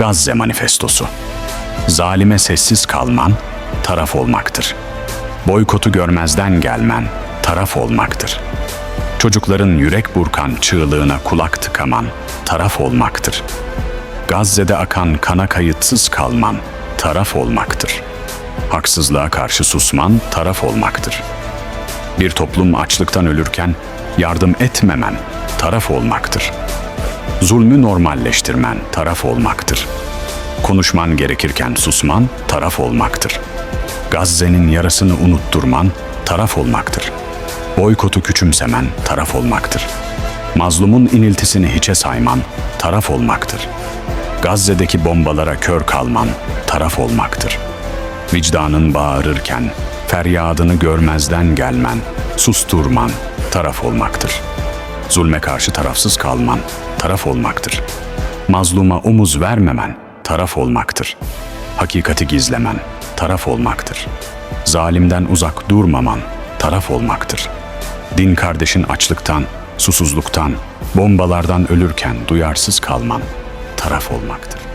Gazze Manifestosu. Zalime sessiz kalman, taraf olmaktır. Boykotu görmezden gelmen, taraf olmaktır. Çocukların yürek burkan çığlığına kulak tıkaman, taraf olmaktır. Gazze'de akan kana kayıtsız kalman, taraf olmaktır. Haksızlığa karşı susman, taraf olmaktır. Bir toplum açlıktan ölürken yardım etmemen, taraf olmaktır. Zulmü normalleştirmen, taraf olmaktır. Konuşman gerekirken susman, taraf olmaktır. Gazze'nin yarasını unutturman, taraf olmaktır. Boykotu küçümsemen, taraf olmaktır. Mazlumun iniltisini hiçe sayman, taraf olmaktır. Gazze'deki bombalara kör kalman, taraf olmaktır. Vicdanın bağırırken, feryadını görmezden gelmen, susturman, taraf olmaktır. Zulme karşı tarafsız kalman, taraf olmaktır. Mazluma omuz vermemen, taraf olmaktır. Hakikati gizlemen, taraf olmaktır. Zalimden uzak durmaman, taraf olmaktır. Din kardeşin açlıktan, susuzluktan, bombalardan ölürken duyarsız kalman, taraf olmaktır.